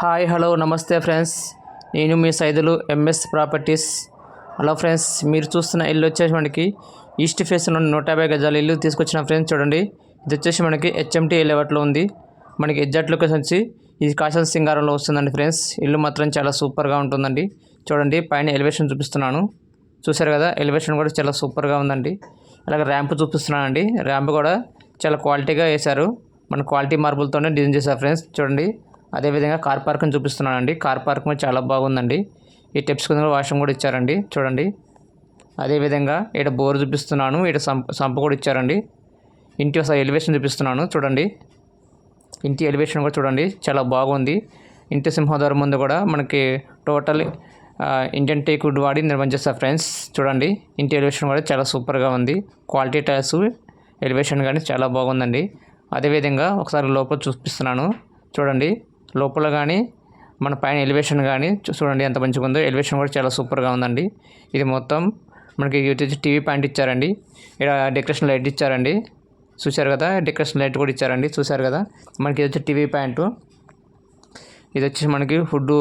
Hi hello నమస్తే friends. నేను మీ Saidulu MS properties. Hello friends మీరు చూస్తున్న ఇల్లు వచ్చేసి మనకి ఈస్ట్ ఫేస్ నుండి నూట యాభై గజాల ఇల్లు తీసుకొచ్చిన ఫ్రెండ్స్ చూడండి. ఇది వచ్చేసి మనకి హెచ్ఎంటీ లెవెట్లో ఉంది. మనకి ఎగ్జాక్ట్ లొకేషన్ వచ్చి ఇది కాశల్ సింగారంలో వస్తుందండి ఫ్రెండ్స్. ఇల్లు మాత్రం చాలా సూపర్గా ఉంటుందండి. చూడండి పైన ఎలివేషన్ చూపిస్తున్నాను. చూసారు కదా ఎలివేషన్ కూడా చాలా సూపర్గా ఉందండి. అలాగే ర్యాంప్ చూపిస్తున్నానండి. ర్యాంప్ కూడా చాలా క్వాలిటీగా వేశారు. మన క్వాలిటీ మార్బుల్తోనే డిజైన్ చేశారు ఫ్రెండ్స్. చూడండి అదేవిధంగా కార్ పార్కింగ్ చూపిస్తున్నానండి. కార్ పార్కింగ్ చాలా బాగుందండి. ఈ టెప్స్ కింద వాష్రూమ్ కూడా ఇచ్చారండి. చూడండి. అదేవిధంగా ఇక్కడ బోర్ చూపిస్తున్నాను. ఇక్కడ సంప సంప కూడా ఇచ్చారండి. ఇంటి ఒకసారి ఎలివేషన్ చూపిస్తున్నాను. చూడండి. ఇంటి ఎలివేషన్ కూడా చూడండి. చాలా బాగుంది. ఇంటి సింహద్వారం ముందు కూడా మనకి టోటల్ ఇండియన్ టేక్ వుడ్ వాడి నిర్మించేస్తారు ఫ్రెండ్స్. చూడండి. ఇంటి ఎలివేషన్ కూడా చాలా సూపర్గా ఉంది. క్వాలిటీ టైల్స్ ఎలివేషన్ కానీ చాలా బాగుందండి. అదేవిధంగా ఒకసారి లోపల చూపిస్తున్నాను. చూడండి. లోపల కానీ మన పైన ఎలివేషన్ కానీ చూడండి ఎంత మంచిగా ఉందో. ఎలివేషన్ కూడా చాలా సూపర్గా ఉందండి. ఇది మొత్తం మనకి ఇది వచ్చేసి టీవీ పాయింట్ ఇచ్చారండి. ఇక్కడ డెకరేషన్ లైట్ ఇచ్చారండి. చూశారు కదా? డెకరేషన్ లైట్ కూడా ఇచ్చారండి. చూశారు కదా? మనకి ఇది వచ్చి టీవీ ప్యాంటు? ఇది వచ్చేసి మనకి ఫుడ్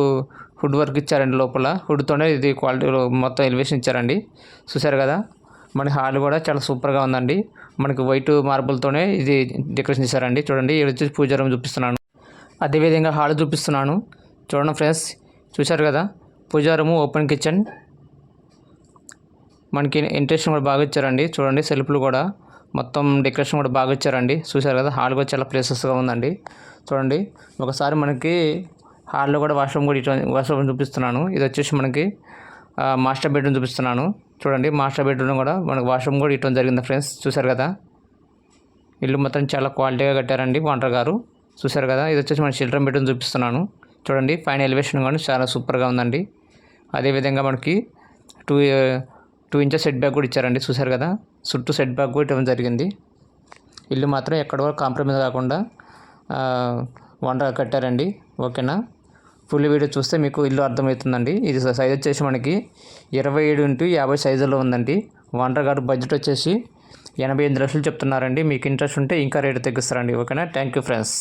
ఫుడ్ వర్క్ ఇచ్చారండి లోపల. ఫుడ్తోనే ఇది క్వాలిటీ మొత్తం ఎలివేషన్ ఇచ్చారండి. చూశారు కదా? మన హాల్ కూడా చాలా సూపర్గా ఉందండి. మనకి వైట్ మార్బుల్తోనే ఇది డెకరేషన్ చేశారండి. చూడండి ఇది వచ్చేసి పూజ రూమ్ చూపిస్తున్నాను. అదేవిధంగా హాల్ చూపిస్తున్నాను. చూడండి ఫ్రెండ్స్ చూశారు కదా? పూజారము ఓపెన్ కిచెన్. మనకి ఇంట్రెస్ట్ కూడా బాగా ఇచ్చారండి. చూడండి సెల్ఫ్లు కూడా. మొత్తం డెకరేషన్ కూడా బాగా ఇచ్చారండి. చూశారు కదా? హాల్ కూడా చాలా ప్లేసెస్గా ఉందండి. చూడండి ఒకసారి మనకి హాల్లో కూడా వాష్రూమ్ కూడా ఇటు వాష్రూమ్ చూపిస్తున్నాను. ఇది వచ్చేసి మనకి మాస్టర్ బెడ్రూమ్ చూపిస్తున్నాను. చూడండి మాస్టర్ బెడ్రూమ్ కూడా మనకి వాష్రూమ్ కూడా ఇవ్వడం జరిగింది ఫ్రెండ్స్. చూశారు కదా? ఇల్లు మొత్తం చాలా క్వాలిటీగా కట్టారండి వాంటర్ గారు. చూశారు కదా? ఇది వచ్చేసి మన చిల్డ్రన్ బెడ్రూమ్ చూపిస్తున్నాను. చూడండి పైన ఎలివేషన్ కానీ చాలా సూపర్గా ఉందండి. అదేవిధంగా మనకి two two inches set back కూడా ఇచ్చారండి. చూశారు కదా? చుట్టూ సెట్ బ్యాక్ కూడా ఇవ్వడం జరిగింది. ఇల్లు మాత్రం ఎక్కడ కూడా కాంప్రమైజ్ కాకుండా వండర్ కట్టారండి. ఓకేనా? ఫుల్ వీడియో చూస్తే మీకు ఇల్లు అర్థమవుతుందండి. ఇది సైజ్ వచ్చేసి మనకి ఇరవై ఏడు ఇంటూ యాభై సైజులో ఉందండి. వండర్ గారు బడ్జెట్ వచ్చేసి ఎనభై ఎనిమిది లక్షలు చెప్తున్నారండి. మీకు ఇంట్రెస్ట్ ఉంటే ఇంకా రేటు తగ్గిస్తారండి. ఓకేనా? Thank you friends.